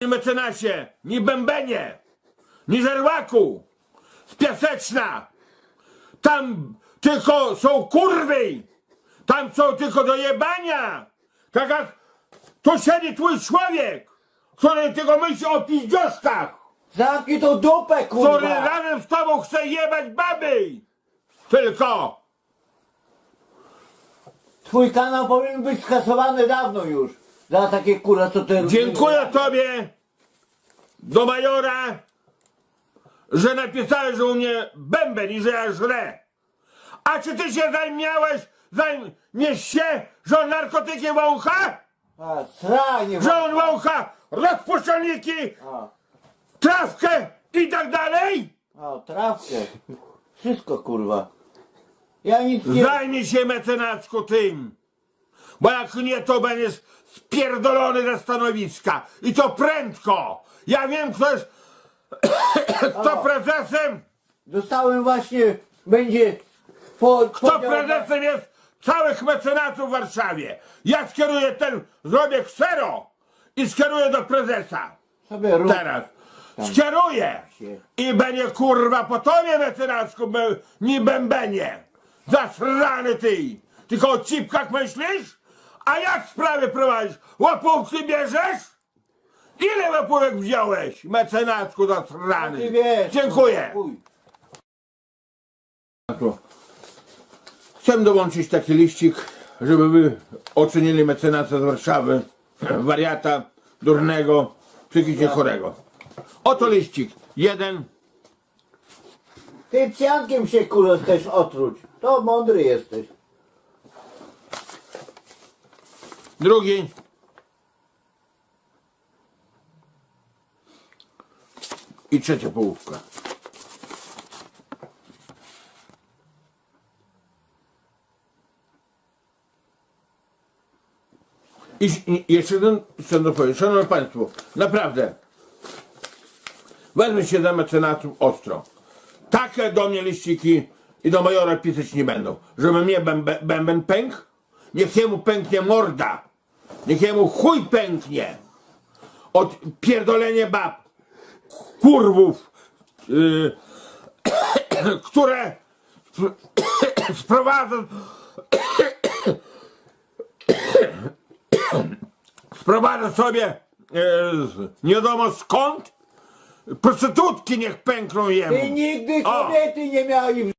Nie mecenasie, ni bębenie, ni żerłaku, z Piaseczna. Tam tylko są kurwy, tam są tylko do jebania. Tak jak tu siedzi twój człowiek, który tylko myśli o piździostkach, Zamknij tą dupę, który kurwa! razem z tobą chce jebać baby. Tylko. Twój kanał powinien być skasowany dawno już. Za takie kurwa, co ty... Dziękuję tobie do majora, że napisałeś, że u mnie bęben i że ja żrę. A czy ty się zajmiałeś, zajmiesz się, że on narkotyki wącha? A, sranie, Że on wącha rozpuszczalniki, A, trawkę i tak dalej? a, trawkę. Wszystko, kurwa. Ja nic nie... Zajmij się mecenacku tym. Bo jak nie, to będziesz spierdolony ze stanowiska. I to prędko. Ja wiem, kto jest kto prezesem, Dostałem właśnie... Będzie... Po, kto podział- prezesem jest całych mecenatów w Warszawie. Ja skieruję ten, zrobię ksero i skieruję do prezesa. Sobie rób. Teraz. Skieruję. I będzie kurwa po tobie mecenacku, be- nie bębenie. Zasrany ty. Tylko o cipkach myślisz? A jak sprawy prowadzisz? Łapówki bierzesz? Ile łapówek wziąłeś, mecenacku Ty zasrany? wiesz. Dziękuję. Chuj. Chcę dołączyć taki liścik, żeby wy ocenili mecenasa z Warszawy, wariata, durnego, psychicznie chorego. Oto liścik. Jeden, Ty psiankiem się kurwa chcesz otruć. To mądry jesteś. Drugi. I trzecia połówka. I, jeszcze jeden chcę dopowiedzieć. Szanowni Państwo, naprawdę, wezmę się za mecenatów ostro. Takie do mnie liściki i do majora pisać nie będą. Żeby mnie bęben pękł, niech jemu pęknie morda. Niech jemu chuj pęknie. Od pierdolenia bab, kurwów, yy, które sprowadza sobie z- nie wiadomo skąd prostytutki niech pękną jemu. Ty nigdy O. kobiety nie miałeś